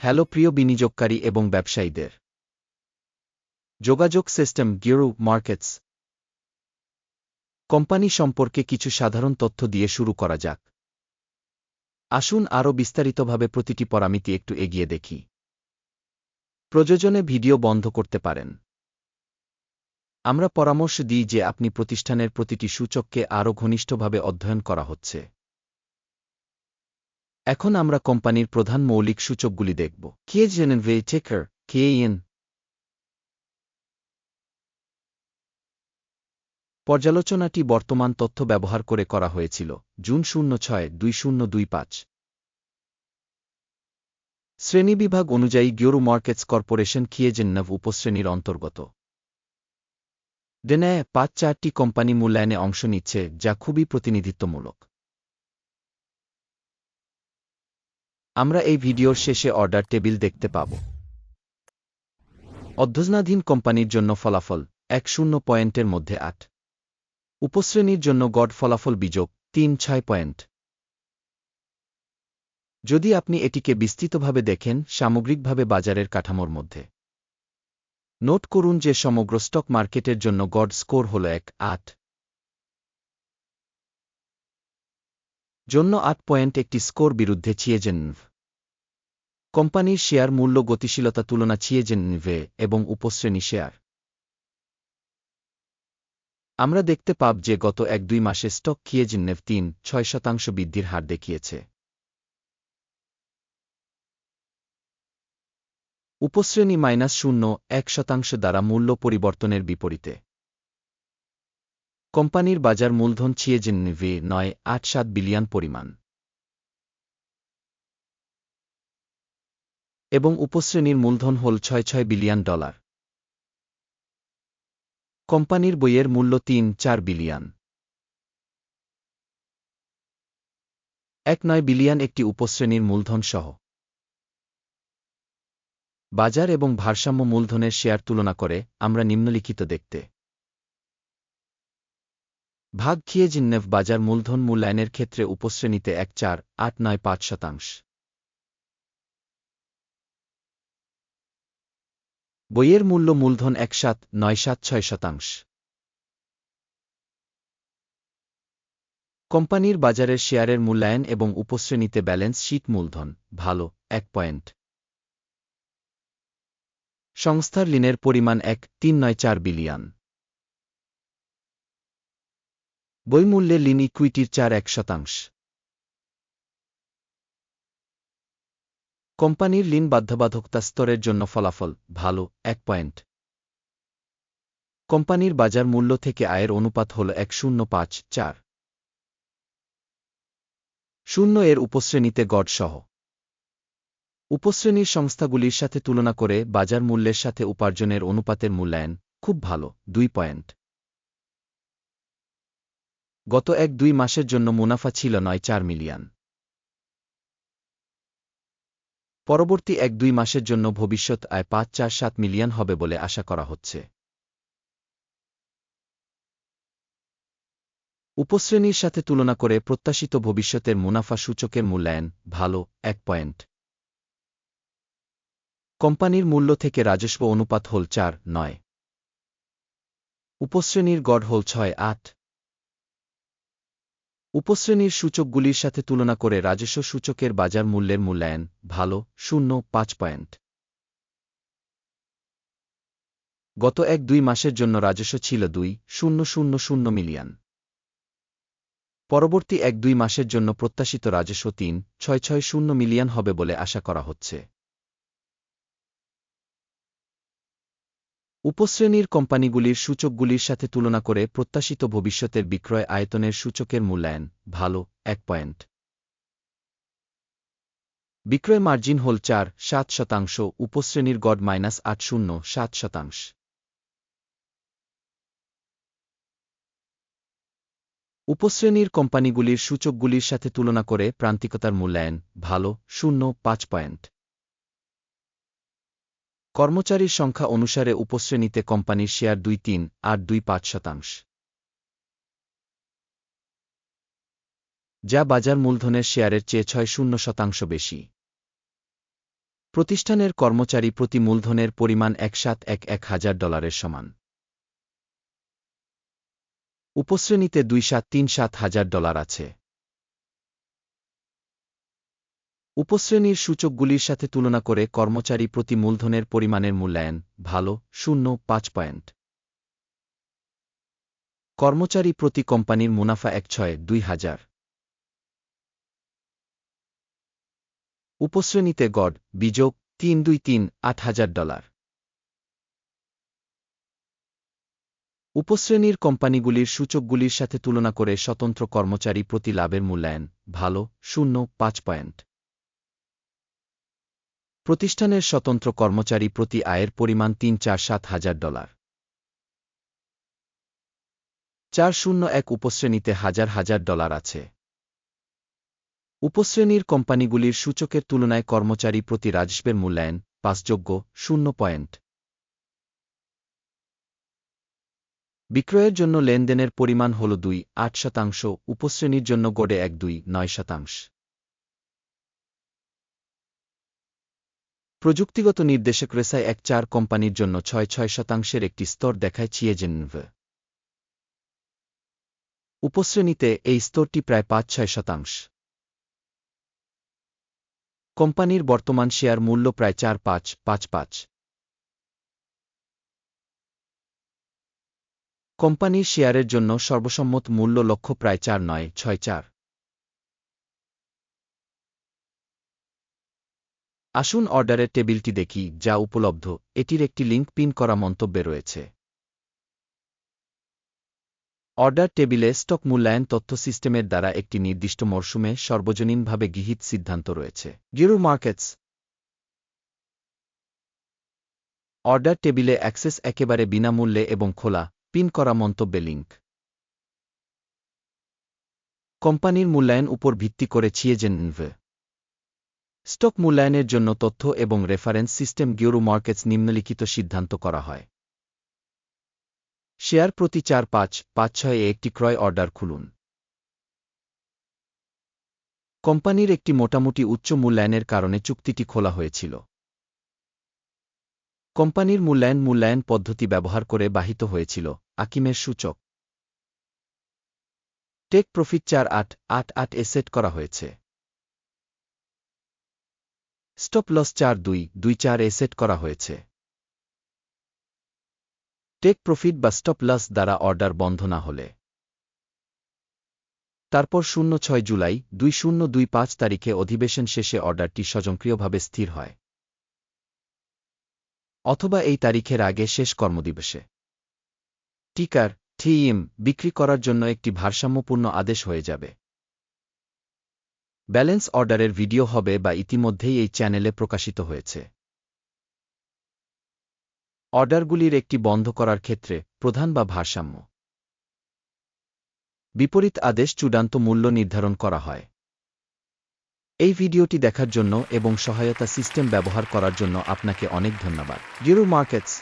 Hello প্রিয় বিনিয়োগকারী এবং ব্যবসায়ীদের। যোগাযোগ সিস্টেম গিরু মার্কেটস। কোম্পানি সম্পর্কে কিছু সাধারণ তথ্য দিয়ে শুরু করা যাক। আসুন আরও বিস্তারিতভাবে প্রতিটি পরামিতি একটু এগিয়ে দেখি। প্রয়োজনে ভিডিও বন্ধ করতে পারেন। আমরা পরামর্শ দিই যে আপনি প্রতিষ্ঠানের প্রতিটি সূচককে আরও ঘনিষ্ঠভাবে অধ্যয়ন করা হচ্ছে। এখন আমরা কোম্পানির প্রধান মৌলিক সূচকগুলি দেখব। কে জেনেন ভে টেকার কে ইন পর্যালোচনাটি বর্তমান তথ্য ব্যবহার করে করা হয়েছিল, জুন শূন্য ছয়, দুই শূন্য দুই পাঁচ। শ্রেণীবিভাগ অনুযায়ী গিওরু মার্কেটস কর্পোরেশন কিয়েজেন্নভ উপশ্রেণীর অন্তর্গত। ডেনায় পাঁচ চারটি কোম্পানি মূল্যায়নে অংশ নিচ্ছে, যা খুবই প্রতিনিধিত্বমূলক। আমরা এই ভিডিওর শেষে অর্ডার টেবিল দেখতে পাব। অধ্যজনাধীন কোম্পানির জন্য ফলাফল এক শূন্য পয়েন্টের মধ্যে আট। উপশ্রেণীর জন্য গড় ফলাফল বিযোগ তিন ছয় পয়েন্ট যদি আপনি এটিকে বিস্তৃতভাবে দেখেন সামগ্রিকভাবে বাজারের কাঠামোর মধ্যে। নোট করুন যে সমগ্র স্টক মার্কেটের জন্য গড স্কোর হল এক, আট। জন্য আট পয়েন্ট একটি স্কোর বিরুদ্ধে চিয়েজেনভ কোম্পানির শেয়ার মূল্য গতিশীলতা তুলনা চিয়েজেনভে এবং উপশ্রেণী শেয়ার। আমরা দেখতে পাব যে গত এক দুই মাসে স্টক কিয়েজিন্নেভ তিন, ছয় শতাংশ বৃদ্ধির হার দেখিয়েছে। উপশ্রেণী মাইনাস শূন্য, এক শতাংশ দ্বারা মূল্য পরিবর্তনের বিপরীতে। কোম্পানির বাজার মূলধন ছিয়েজিন্নিভে নয়, আট সাত বিলিয়ন পরিমাণ। এবং উপশ্রেণীর মূলধন হল ছয় ছয় বিলিয়ন ডলার। কোম্পানির বইয়ের মূল্য তিন, চার বিলিয়ন। এক নয় বিলিয়ন একটি উপশ্রেণীর মূলধন সহ। বাজার এবং ভারসাম্য মূলধনের শেয়ার তুলনা করে আমরা নিম্নলিখিত দেখতে। ভাগ খিয়ে জিন্নেভ বাজার মূলধন মূল্যায়নের ক্ষেত্রে উপশ্রেণীতে এক, চার, আট, নয়, পাঁচ শতাংশ। বইয়ের মূল্য মূলধন এক সাত, নয় সাত, ছয় শতাংশ। কোম্পানির বাজারের শেয়ারের মূল্যায়ন এবং উপশ্রেণীতে ব্যালেন্স শীট মূলধন, ভালো, এক পয়েন্ট। সংস্থার ঋণের পরিমাণ এক, তিন, নয়, চার বিলিয়ন। বইমূল্যে ঋণ ইকুইটির চার, এক শতাংশ। কোম্পানির ঋণ বাধ্যবাধকতা স্তরের জন্য ফলাফল, ভালো, এক পয়েন্ট। কোম্পানির বাজার মূল্য থেকে আয়ের অনুপাত হল এক শূন্য পাঁচ চার। শূন্য এর উপশ্রেণীতে গড় সহ। উপশ্রেণীর সংস্থাগুলির সাথে তুলনা করে বাজার মূল্যের সাথে উপার্জনের অনুপাতের মূল্যায়ন খুব ভালো, দুই পয়েন্ট। গত এক দুই মাসের জন্য মুনাফা ছিল নয় চার মিলিয়ন। পরবর্তী এক দুই মাসের জন্য ভবিষ্যৎ আয় পাঁচ চার সাত মিলিয়ন হবে বলে আশা করা হচ্ছে। উপশ্রেণীর সাথে তুলনা করে প্রত্যাশিত ভবিষ্যতের মুনাফা সূচকের মূল্যায়ন ভালো, এক পয়েন্ট। কোম্পানির মূল্য থেকে রাজস্ব অনুপাত হল চার, নয়। উপশ্রেণীর গড় হল ছয়, আট। উপশ্রেণীর সূচকগুলির সাথে তুলনা করে রাজস্ব সূচকের বাজার মূল্যের মূল্যায়ন, ভালো, শূন্য, পাঁচ পয়েন্ট। গত এক দুই মাসের জন্য রাজস্ব ছিল দুই, শূন্য শূন্য শূন্য মিলিয়ন। পরবর্তী এক দুই মাসের জন্য প্রত্যাশিত রাজস্ব তিন, ছয় ছয়, শূন্য মিলিয়ন হবে বলে আশা করা হচ্ছে। উপশ্রেণীর কোম্পানিগুলির সূচকগুলির সাথে তুলনা করে প্রত্যাশিত ভবিষ্যতের বিক্রয় আয়তনের সূচকের মূল্যায়ন ভালো, এক পয়েন্ট। বিক্রয় মার্জিন হল চার, সাত শতাংশ, উপশ্রেণীর গড় মাইনাস আট শূন্য, সাত শতাংশ। উপশ্রেণীর কোম্পানিগুলির সূচকগুলির সাথে তুলনা করে প্রান্তিকতার মূল্যায়ন ভালো, শূন্য, পাঁচ পয়েন্ট। কর্মচারীর সংখ্যা অনুসারে উপশ্রেণীতে কোম্পানির শেয়ার দুই তিন আট দুই পাঁচ শতাংশ। যা বাজার মূলধনের শেয়ারের চেয়ে ছয় শূন্য শতাংশ বেশি। প্রতিষ্ঠানের কর্মচারী প্রতি মূলধনের পরিমাণ এক সাত এক এক হাজার ডলারের সমান। উপশ্রেণীতে দুই সাত তিন সাত হাজার ডলার আছে। উপশ্রেণীর সূচকগুলির সাথে তুলনা করে কর্মচারী প্রতি মূলধনের পরিমাণের মূল্যায়ন, ভালো, শূন্য, পাঁচ পয়েন্ট। কর্মচারী প্রতি কোম্পানির মুনাফা এক ছয়, দুই হাজার। উপশ্রেণীতে গড়, বিযোগ, তিন, দুই, তিন, আট হাজার ডলার। উপশ্রেণীর কোম্পানিগুলির সূচকগুলির সাথে তুলনা করে স্বতন্ত্র কর্মচারী প্রতি লাভের মূল্যায়ন, ভালো, শূন্য, পাঁচ পয়েন্ট। প্রতিষ্ঠানের স্বতন্ত্র কর্মচারী প্রতি আয়ের পরিমাণ তিন চার সাত হাজার ডলার। চার শূন্য এক উপশ্রেণীতে হাজার হাজার ডলার আছে। উপশ্রেণীর কোম্পানিগুলির সূচকের তুলনায় কর্মচারী প্রতি রাজস্বের মূল্যায়ন পাঁচযোগ্য, শূন্য পয়েন্ট। বিক্রয়ের জন্য লেনদেনের পরিমাণ হল দুই, আট শতাংশ, উপশ্রেণীর জন্য গড়ে এক দুই, নয় শতাংশ। প্রযুক্তিগত নির্দেশক রেসায় এক চার কোম্পানির জন্য ছয় ছয় শতাংশের একটি স্তর দেখায় চিয়েজেনভ উপশ্রেণীতে এই স্তরটি প্রায় পাঁচ ছয় শতাংশ। কোম্পানির বর্তমান শেয়ার মূল্য প্রায় চার পাঁচ পাঁচ পাঁচ। কোম্পানির শেয়ারের জন্য সর্বসম্মত মূল্য লক্ষ্য প্রায় চার নয়, ছয় চার। আসুন অর্ডারের টেবিলটি দেখি, যা উপলব্ধ। এটির একটি লিঙ্ক পিন করা মন্তব্যে রয়েছে। অর্ডার টেবিলে স্টক মূল্যায়ন তথ্য সিস্টেমের দ্বারা একটি নির্দিষ্ট মরশুমে সর্বজনীনভাবে গৃহীত সিদ্ধান্ত রয়েছে। গিরু মার্কেটস। অর্ডার টেবিলে অ্যাক্সেস একেবারে বিনামূল্যে এবং খোলা, পিন করা মন্তব্যে লিঙ্ক কোম্পানির মূল্যায়ন উপর ভিত্তি করে ছিয়েজেন স্টক মূল্যায়নের জন্য তথ্য এবং রেফারেন্স সিস্টেম গিউরু মার্কেটস নিম্নলিখিত সিদ্ধান্ত করা হয়। শেয়ার প্রতি চার পাঁচ পাঁচ ছয়ে একটি ক্রয় অর্ডার খুলুন। কোম্পানির একটি মোটামুটি উচ্চ মূল্যায়নের কারণে চুক্তিটি খোলা হয়েছিল। কোম্পানির মূল্যায়ন মূল্যায়ন পদ্ধতি ব্যবহার করে বাহিত হয়েছিল, আকিমের সূচক। টেক প্রফিট চার আট আট আট এ সেট করা হয়েছে। স্টপ লস চার দুই দুই চার এ সেট করা হয়েছে। টেক প্রফিট বা স্টপ লস দ্বারা অর্ডার বন্ধ না হলে। তারপর শূন্য ছয় জুলাই, দুই শূন্য দুই পাঁচ তারিখে অধিবেশন শেষে অর্ডারটি স্বয়ংক্রিয়ভাবে স্থির হয়। অথবা এই তারিখের আগে শেষ কর্মদিবসে। টিকার থিম বিক্রি করার জন্য একটি ভারসাম্যপূর্ণ আদেশ হয়ে যাবে। ব্যালেন্স অর্ডারের ভিডিও হবে বা ইতিমধ্যেই এই চ্যানেলে প্রকাশিত হয়েছে। অর্ডারগুলির একটি বন্ধ করার ক্ষেত্রে প্রধান বা ভারসাম্য। বিপরীত আদেশ চূড়ান্ত মূল্য নির্ধারণ করা হয়। এই ভিডিওটি দেখার জন্য এবং সহায়তা সিস্টেম ব্যবহার করার জন্য আপনাকে অনেক ধন্যবাদ। Zero markets.